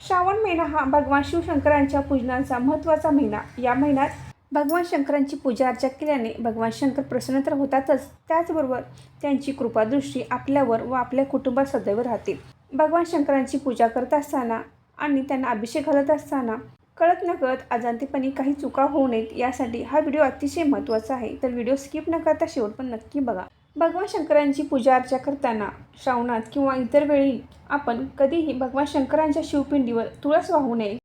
श्रावण महिना हा भगवान शिवशंकरांच्या पूजनांचा महत्त्वाचा महिना. या महिन्यात भगवान शंकरांची पूजा अर्चा केल्याने भगवान शंकर प्रसन्न तर होतातच. त्याचबरोबर त्यांची कृपादृष्टी आपल्यावर व आपल्या कुटुंबात सदैव राहते भगवान शंकरांची पूजा करत असताना आणि त्यांना अभिषेक घालत असताना कळत न कळत अजाणतेपणी काही चुका होऊ नयेत यासाठी हा व्हिडिओ अतिशय महत्त्वाचा आहे. तर व्हिडिओ स्किप न करता शेवट पण नक्की बघा. भगवान शंकरांची पूजा अर्चा करताना श्रावणात किंवा इतर वेळी आपण कधीही भगवान शंकरांच्या शिवपिंडीवर तुळस वाहू नये.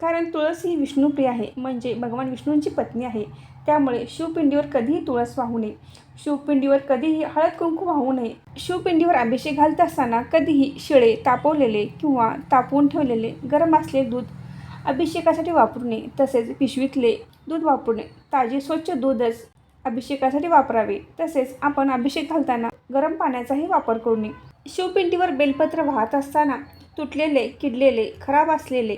कारण तुळस ही विष्णुप्रिय आहे म्हणजे भगवान विष्णूंची पत्नी आहे. त्यामुळे शिवपिंडीवर कधीही तुळस वाहू नये. शिवपिंडीवर कधीही हळद कुंकू वाहू नये. शिवपिंडीवर अभिषेक घालत असताना कधीही शिळे तापवलेले किंवा तापवून ठेवलेले गरम असलेले दूध अभिषेकासाठी वापरू नये. तसेच पिशवीतले दूध वापरू नये. ताजे स्वच्छ दूधच अभिषेकासाठी वापरावे. तसेच आपण अभिषेक घालताना गरम पाण्याचाही वापर करू नये. शिवपिंडीवर बेलपत्र वाहत असताना तुटलेले किडलेले खराब असलेले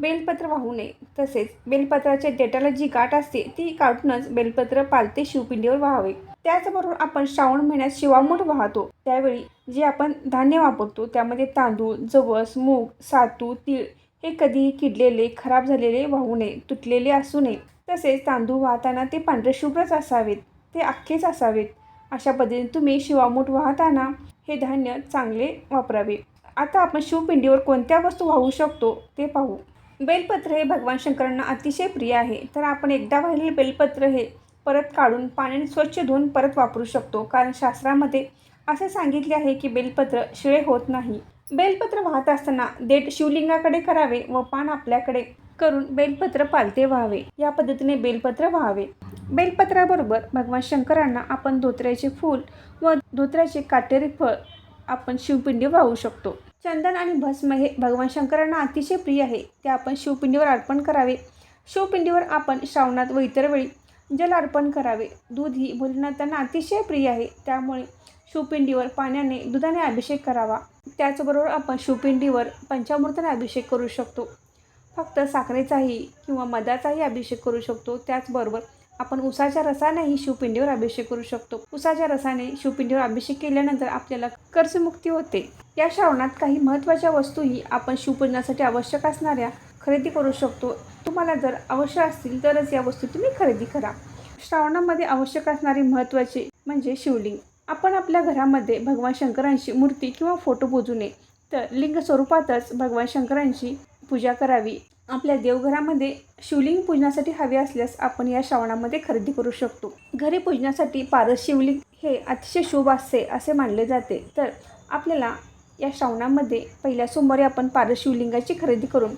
बेलपत्र वाहू नये. तसेच बेलपत्राच्या डेटाला जी गाठ असते ती काढूनच बेलपत्र पालते शिवपिंडीवर व्हावे. त्याचबरोबर आपण श्रावण महिन्यात शिवामूठ वाहतो. त्यावेळी जे आपण धान्य वापरतो त्यामध्ये तांदूळ जवस मूग सातू तीळ हे कधीही किडलेले खराब झालेले वाहू नये तुटलेले असू नये. तसेच तांदूळ वाहताना ते पांढरे शुभ्रच असावेत ते अख्खेच असावेत. अशा पद्धतीने तुम्ही शिवामूठ वाहताना हे धान्य चांगले वापरावे. आता आपण शिवपिंडीवर कोणत्या वस्तू वाहू शकतो ते पाहू. बेलपत्र हे भगवान शंकरांना अतिशय प्रिय आहे. तर आपण एकदा वाहिलेले बेलपत्र हे परत काढून पाण्याने स्वच्छ धुवून परत वापरू शकतो. कारण शास्त्रामध्ये असे सांगितले आहे की बेलपत्र शिळे होत नाही. बेलपत्र वाहत असताना देठ शिवलिंगाकडे करावे व पान आपल्याकडे करून बेलपत्र पालते व्हावे. या पद्धतीने बेलपत्र व्हावे. बेलपत्राबरोबर भगवान शंकरांना आपण धोत्र्याचे फूल व धोत्र्याचे काटेरी फळ आपण शिवपिंडी वाहू शकतो. चंदन आणि भस्म हे भगवान शंकरांना अतिशय प्रिय आहे. ते आपण शिवपिंडीवर अर्पण करावे. शिवपिंडीवर आपण श्रावणात व इतर वेळी जल अर्पण करावे. दूध ही भोलेनाथांना अतिशय प्रिय आहे. त्यामुळे शिवपिंडीवर पाण्याने दुधाने अभिषेक करावा. त्याचबरोबर आपण शिवपिंडीवर पंचामृताने अभिषेक करू शकतो. फक्त साखरेचाही किंवा मधाचाही अभिषेक करू शकतो. त्याचबरोबर आपण उसाच्या रसानेही शिवपिंडीवर अभिषेक करू शकतो. उसाच्या रसाने शिवपिंडीवर अभिषेक केल्यानंतर आपल्याला कर्जमुक्ती होते. या श्रावणात काही महत्त्वाच्या वस्तूही आपण शिवपूजनासाठी आवश्यक असणाऱ्या खरेदी करू शकतो. तुम्हाला जर आवश्यक असतील तरच या वस्तू तुम्ही खरेदी करा. श्रावणामध्ये आवश्यक असणारे महत्त्वाचे म्हणजे शिवलिंग. आपण आपल्या घरामध्ये भगवान शंकरांची मूर्ती किंवा फोटो पूजू नये. तर लिंग स्वरूपातच भगवान शंकरांची पूजा करावी. आपल्या देवघरामध्ये शिवलिंग पूजनासाठी हवे असल्यास आपण या श्रावणामध्ये खरेदी करू शकतो. घरी पूजनासाठी पारस शिवलिंग हे अतिशय शुभ असते असे मानले जाते. तर आपल्याला या श्रावणामध्ये पहिल्या सोमवारी आपण पारस शिवलिंगाची खरेदी करून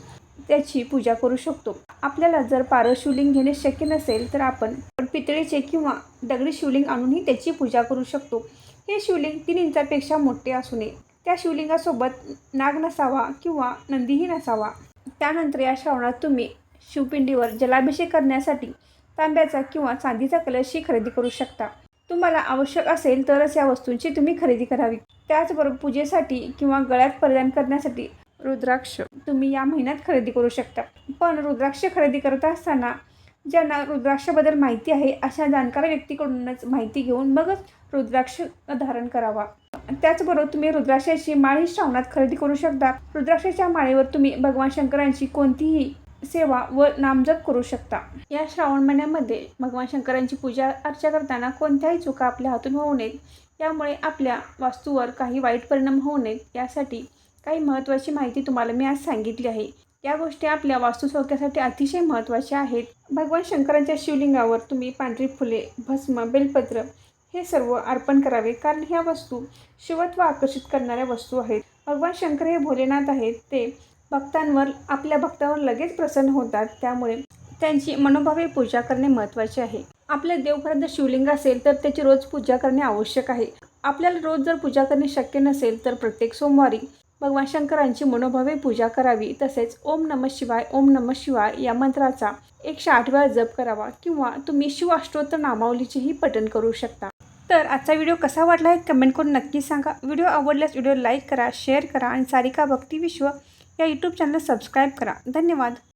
त्याची पूजा करू शकतो. आपल्याला जर पारस शिवलिंग घेणे शक्य नसेल तर आपण पितळेचे किंवा दगडी शिवलिंग आणूनही त्याची पूजा करू शकतो. हे शिवलिंग तीन इंचापेक्षा मोठे असू नये त्या शिवलिंगासोबत नाग नसावा किंवा नंदीही नसावा. त्यानंतर या श्रावणात तुम्ही शिवपिंडीवर जलाभिषेक करण्यासाठी तांब्याचा किंवा चांदीचा कलशही खरेदी करू शकता. तुम्हाला आवश्यक असेल तरच या वस्तूंची तुम्ही खरेदी करावी. त्याचबरोबर पूजेसाठी किंवा गळ्यात परिधान करण्यासाठी रुद्राक्ष तुम्ही या महिन्यात खरेदी करू शकता. पण रुद्राक्ष खरेदी करत असताना ज्यांना रुद्राक्षाबद्दल माहिती आहे अशा जाणकार व्यक्तीकडूनच माहिती घेऊन मगच रुद्राक्ष धारण करावा. त्याचबरोबर तुम्ही रुद्राक्षाची माळी श्रावणात खरेदी करू शकता. रुद्राक्षाच्या माळेवर तुम्ही भगवान शंकरांची कोणतीही सेवा व नामजप करू शकता. या श्रावण महिन्यामध्ये भगवान शंकरांची पूजा अर्चा करताना कोणत्याही चुका आपल्या हातून होऊ नयेत. यामुळे आपल्या वास्तूवर काही वाईट परिणाम होऊ नयेत. यासाठी काही महत्त्वाची माहिती तुम्हाला मी आज सांगितली आहे. या गोष्टी आपल्या वास्तुसौख्यासाठी अतिशय महत्त्वाच्या आहेत. भगवान शंकरांच्या शिवलिंगावर तुम्ही पांढरी फुले भस्म बेलपत्र हे सर्व अर्पण करावे कारण ह्या वस्तू शिवत्व आकर्षित करणाऱ्या वस्तू आहेत. भगवान शंकर हे भोलेनाथ आहेत. ते भक्तांवर आपल्या भक्तावर लगेच प्रसन्न होतात. त्यामुळे त्यांची मनोभावे पूजा करणे महत्त्वाचे आहे. आपल्या देवघरात जर शिवलिंग असेल तर त्याची रोज पूजा करणे आवश्यक आहे. आपल्याला रोज जर पूजा करणे शक्य नसेल तर प्रत्येक सोमवारी भगवान शंकरांची मनोभावे पूजा करावी. तसेच ओम नम शिवाय ओम नम शिवाय या मंत्राचा एकशे आठ वेळा जप करावा किंवा तुम्ही शिवाष्टोत्तर नामावलीचेही पठण करू शकता. तर आजचा व्हिडिओ कसा वाटला आहे कमेंट करून नक्की सांगा. व्हिडिओ आवडल्यास व्हिडिओ लाईक करा शेअर करा आणि सारिका भक्ती विश्व या यूट्यूब चॅनल सबस्क्राईब करा. धन्यवाद.